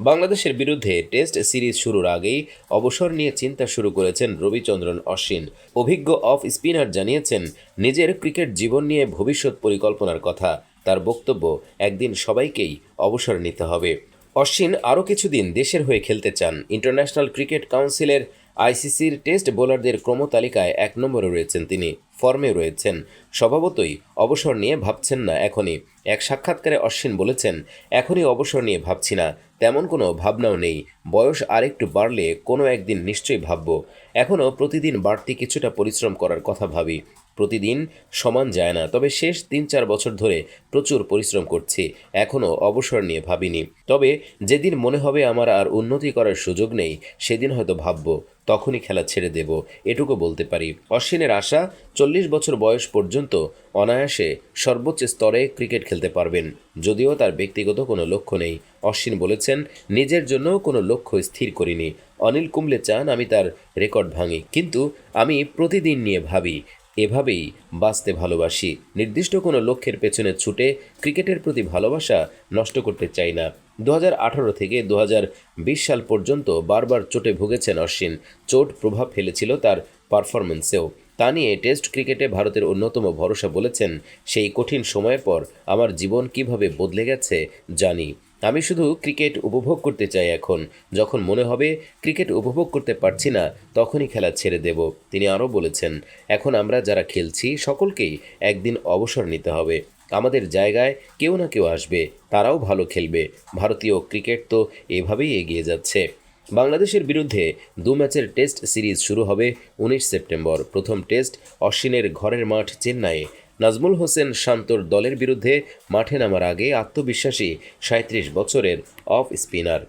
বাংলাদেশের বিরুদ্ধে test series শুরুর আগেই অবসর নিয়ে চিন্তা শুরু করেছেন রবিচন্দ্রন অশ্বিন। অভিজ্ঞ অফ স্পিনার জানিয়েছেন, নিজের ক্রিকেট জীবন নিয়ে ভবিষ্যৎ পরিকল্পনার কথা। তার বক্তব্য, একদিন সবাইকেই অবসর নিতে হবে। অশ্বিন আরও কিছুদিন দেশের হয়ে খেলতে চান। ইন্টারন্যাশনাল ক্রিকেট কাউন্সিলের আইসিসির টেস্ট বোলারদের ক্রমতালিকায় এক নম্বরে রয়েছেন তিনি। ফর্মে রয়েছেন। স্বভাবতই অবসর নিয়ে ভাবছেন না এখনই। এক সাক্ষাৎকারে অশ্বিন বলেছেন, এখনই অবসর নিয়ে ভাবছি না। তেমন কোনো ভাবনাও নেই। বয়স আরেকটু বাড়লে কোনো একদিন নিশ্চয়ই ভাবব। এখনও প্রতিদিন বাড়তি কিছুটা পরিশ্রম করার কথা ভাবি। প্রতিদিন সমান যায় না। তবে শেষ তিন চার বছর ধরে প্রচুর পরিশ্রম করছি। এখনও অবসর নিয়ে ভাবিনি। তবে যেদিন মনে হবে আমার আর উন্নতি করার সুযোগ নেই, সেদিন হয়তো ভাববো, তখনই খেলা ছেড়ে দেব, এটুকু বলতে পারি। অশ্বিনের আশা, চল্লিশ বছর বয়স পর্যন্ত অনায়াসে সর্বোচ্চ স্তরে ক্রিকেট খেলতে পারবেন। যদিও তার ব্যক্তিগত কোনো লক্ষ্য নেই। অশ্বিন বলেছেন, নিজের জন্য কোনো লক্ষ্য স্থির করিনি। অনিল কুম্বলে চান আমি তার রেকর্ড ভাঙি। কিন্তু আমি প্রতিদিন নিয়ে ভাবি এভাবেই বাঁচতে ভালোবাসি। নির্দিষ্ট কোনো লক্ষ্যের পেছনে ছুটে ক্রিকেটের প্রতি ভালোবাসা নষ্ট করতে চাই না। দু হাজার আঠারো থেকে দু হাজার বিশ সাল পর্যন্ত বারবার চোটে ভুগেছেন অশ্বিন। চোট প্রভাব ফেলেছিল তার পারফরমেন্সেও তা নিয়ে টেস্ট ক্রিকেটে ভারতের অন্যতম ভরসা বলেছেন সেই কঠিন সময়ের পর আমার জীবন কীভাবে বদলে গেছে জানি। আমি শুধু ক্রিকেট উপভোগ করতে চাই এখন। যখন মনে হবে ক্রিকেট উপভোগ করতে পারছি না, তখনই খেলা ছেড়ে দেব, তিনি আরও বলেছেন। এখন আমরা যারা খেলছি, সকলকেই একদিন অবসর নিতে হবে। আমাদের জায়গায় কেউ না কেউ আসবে, তারাও ভালো খেলবে। ভারতীয় ক্রিকেট তো এভাবেই এগিয়ে যাচ্ছে। বাংলাদেশের বিরুদ্ধে দু ম্যাচের টেস্ট সিরিজ শুরু হবে উনিশ সেপ্টেম্বর। প্রথম টেস্ট অশ্বিনের ঘরের মাঠ চেন্নাইয়ে। নাজমুল হোসেন শান্তর দলের বিরুদ্ধে মাঠে নামার আগে আত্মবিশ্বাসী সাঁত্রিশ বছরের অফ স্পিনার।